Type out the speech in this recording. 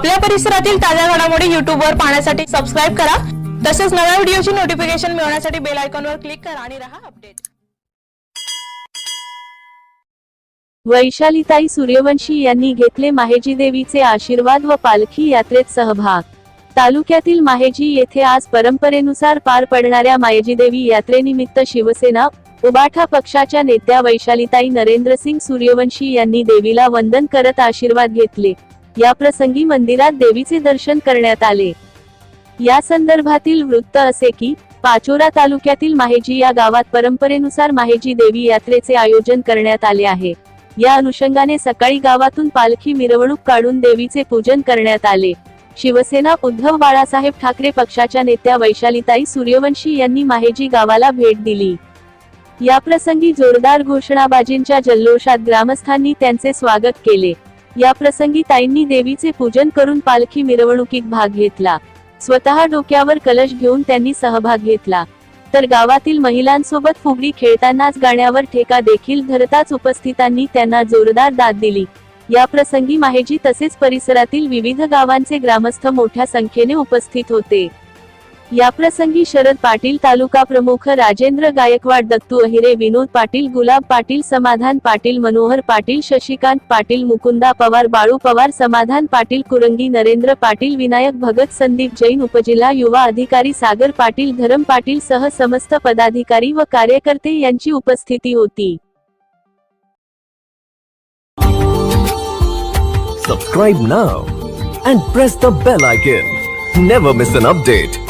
आपल्या परिसरातील ताज्या घडामोडी युट्यूब वर पाहण्यासाठी सबस्क्राईब करा. तसेच नव्या व्हिडिओची नोटिफिकेशन मिळवण्यासाठी बेल आयकॉनवर क्लिक करा आणि रहा अपडेट वैशालीताई सूर्यवंशी यांनी घेतले माहेजी देवीचे आशीर्वाद व पालखी यात्रेत सहभाग. तालुक्यातील माहेजी येथे आज परंपरेनुसार पार पडणाऱ्या मायेजी देवी यात्रेनिमित्त शिवसेना उबाठा पक्षाच्या नेत्या वैशालीताई नरेंद्रसिंग सूर्यवंशी यांनी देवीला वंदन करत आशीर्वाद घेतले. या प्रसंगी मंदिरात देवीचे दर्शन करण्यात आले. या संदर्भातील वृत्त असे की पाचोरा तालुक्यातील माहेजी या गावात परंपरेनुसार माहेजी देवी यात्रेचे आयोजन करण्यात आले आहे. या अनुषंगाने सकाळी गावातून पालखी मिरवणूक काढून देवीचे पूजन करण्यात आले. शिवसेना उद्धव बाळासाहेब ठाकरे पक्षाच्या नेत्या वैशालीताई सूर्यवंशी यांनी माहेजी गावाला भेट दिली. या प्रसंगी जोरदार घोषणाबाजींच्या जल्लोषात ग्रामस्थांनी त्यांचे स्वागत केले. या प्रसंगी ताईंनी देवीचे पूजन करून पालखी मिरवणुकीत भाग घेतला. स्वतः डोक्यावर कलश घेऊन त्यांनी सहभाग घेतला. तर गावातील महिलांसोबत फुगडी खेळतानाच गाण्यावर ठेका देखील धरताच उपस्थितांनी त्यांना जोरदार दाद दिली. या प्रसंगी माहेजी तसेच परिसरातील विविध गावांचे ग्रामस्थ मोठ्या संख्येने उपस्थित होते. याप्रसंगी शरद पाटील तालुका प्रमुख राजेंद्र गायकवाड दत्तू अहिरे विनोद पाटील गुलाब पाटील समाधान पाटील मनोहर पाटील शशिकांत पाटील मुकुंदा पवार बाळू पवार समाधान पाटील कुरंगी नरेंद्र पाटील विनायक भगत संदीप जैन उपजिल्हा युवा अधिकारी सागर पाटील धरम पाटील सह समस्त पदाधिकारी व कार्यकर्ते यांची उपस्थिती होती Subscribe now and press the bell icon. Never miss an update.